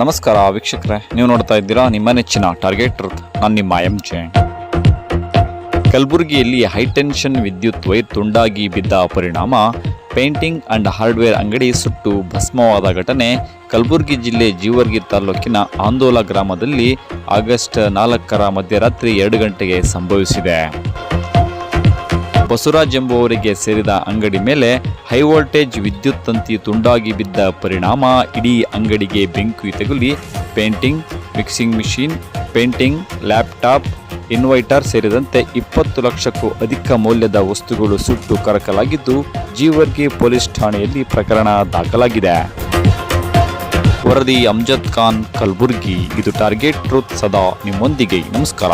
ನಮಸ್ಕಾರ ವೀಕ್ಷಕರೇ, ನೀವು ನೋಡ್ತಾ ಇದ್ದೀರಾ ನಿಮ್ಮ ನೆಚ್ಚಿನ ಟಾರ್ಗೆಟ್ ನಾನು ನಿಮ್ಮ ಎಂ ಜೆ ಕಲಬುರಗಿಯಲ್ಲಿ ಹೈಟೆನ್ಷನ್ ವಿದ್ಯುತ್ ವೈರ್ ತುಂಡಾಗಿ ಬಿದ್ದ ಪರಿಣಾಮ ಪೇಂಟಿಂಗ್ ಅಂಡ್ ಹಾರ್ಡ್ವೇರ್ ಅಂಗಡಿ ಸುಟ್ಟು ಭಸ್ಮವಾದ ಘಟನೆ, ಕಲಬುರಗಿ ಜಿಲ್ಲೆ ಜೀವರ್ಗಿ ತಾಲೂಕಿನ ಆಂದೋಲ ಗ್ರಾಮದಲ್ಲಿ ಆಗಸ್ಟ್ ನಾಲ್ಕರ ಮಧ್ಯರಾತ್ರಿ ಎರಡು ಗಂಟೆಗೆ ಸಂಭವಿಸಿದೆ. ಬಸವರಾಜ್ ಎಂಬುವವರಿಗೆ ಸೇರಿದ ಅಂಗಡಿ ಮೇಲೆ ಹೈವೋಲ್ಟೇಜ್ ವಿದ್ಯುತ್ ತಂತಿ ತುಂಡಾಗಿ ಬಿದ್ದ ಪರಿಣಾಮ, ಇಡೀ ಅಂಗಡಿಗೆ ಬೆಂಕಿ ತಗುಲಿ, painting, mixing machine, painting, laptop, inverter ಸೇರಿದಂತೆ ಇಪ್ಪತ್ತು ಲಕ್ಷಕ್ಕೂ ಅಧಿಕ ಮೌಲ್ಯದ ವಸ್ತುಗಳು ಸುಟ್ಟು ಕರಕಲಾಗಿದ್ದು, ಜೀವರ್ಗಿ ಪೊಲೀಸ್ ಠಾಣೆಯಲ್ಲಿ ಪ್ರಕರಣ ದಾಖಲಾಗಿದೆ. ವರದಿ ಅಮ್ಜದ್ ಖಾನ್ ಕಲಬುರ್ಗಿ. ಇದು ಟಾರ್ಗೆಟ್ ಟ್ರೂತ್ ಸದಾ ನಿಮ್ಮೊಂದಿಗೆ. ನಮಸ್ಕಾರ.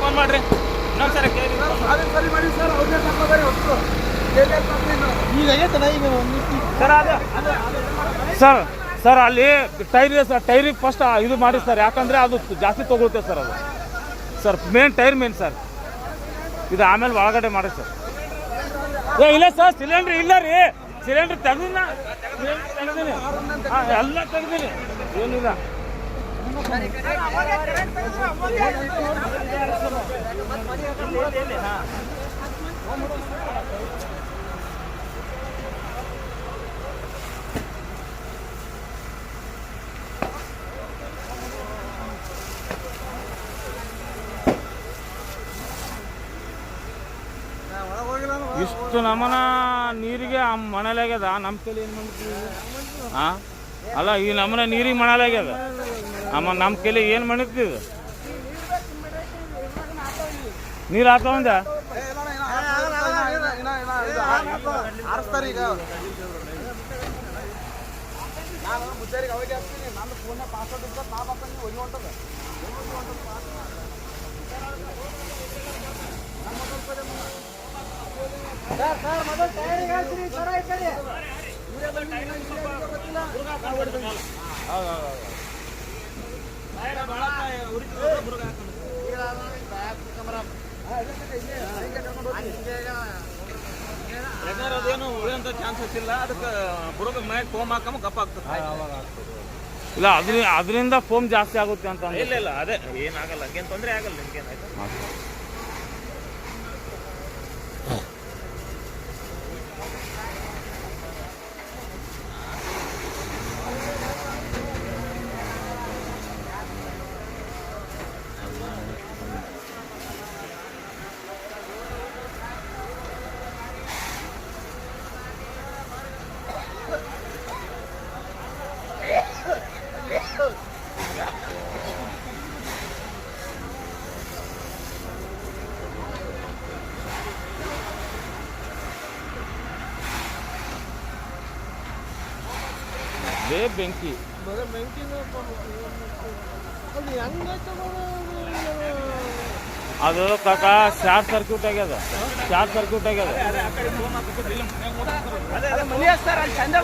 ಫೋನ್ ಸರ್ ಸರ್, ಅಲ್ಲಿ ಟೈರ್, ಸರ್ ಟೈರಿಗೆ ಫಸ್ಟ್ ಇದು ಮಾಡಿ ಸರ್, ಯಾಕಂದ್ರೆ ಅದು ಜಾಸ್ತಿ ತಗೊಳುತ್ತೆ ಸರ್ ಅದು. Sir main tyre main sir. ಇದು ಆಮೇಲೆ ಒಳಗಡೆ ಮಾಡಿ ಸರ್. ಏ, ಇಲ್ಲ ಸರ್, ಸಿಲಿಂಡ್ರ್ ಇಲ್ಲ ರೀ. ಸಿಲಿಂಡ್ರ್ ತೆಗೆದಿನ. ತೆಗ್ದೀನಿ ಎಲ್ಲ ತೆಗ್ದೀನಿ. ಏನಿಲ್ಲ. ಇಷ್ಟು ನಮನ ನೀರಿಗೆ ಮಣಲಾಗ್ಯದ ನಮ್ಮ ಕೈಲಿ ಏನು ಮಾಡ್ತೀವಿ ಹಾಂ ಅಲ್ಲ, ಈ ನಮನ ನೀರಿಗೆ ಮಣಲಾಗ್ಯದ ಅಮ್ಮ ನಮ್ಮ ಕೈಲಿ ಏನು ಮಾಡಿರ್ತೀವಿ ನೀರು ಹಾಕೊಂಡ ಯಾಕಂದ್ರೆ ಅದೇನು ಉಳಿಯೋಂಥ ಚಾನ್ಸಸ್ ಇಲ್ಲ. ಅದಕ್ಕೆ ಮ್ಯಾಗ ಫೋಮ್ ಗಪ್ಪ ಆಗ್ತದೆ. ಇಲ್ಲ ಅದ್ರ ಅದರಿಂದ ಫೋಮ್ ಜಾಸ್ತಿ ಆಗುತ್ತೆ ಅಂತ. ಇಲ್ಲ ಇಲ್ಲ ಅದೇ ಏನಾಗಲ್ಲ ಹಂಗೇನು ತೊಂದರೆ ಆಗಲ್ಲ ನಿಮ್ಗೇನಾಯ್ತು ಬೇ ಬೆಂಕಿ. ಅದು ಕಾಕ ಶಾರ್ಟ್ ಸರ್ಕ್ಯೂಟ್ ಆಗ್ಯದ. ಶಾರ್ಟ್ ಸರ್ಕ್ಯೂಟ್ ಆಗ್ಯದ. ಚಂದ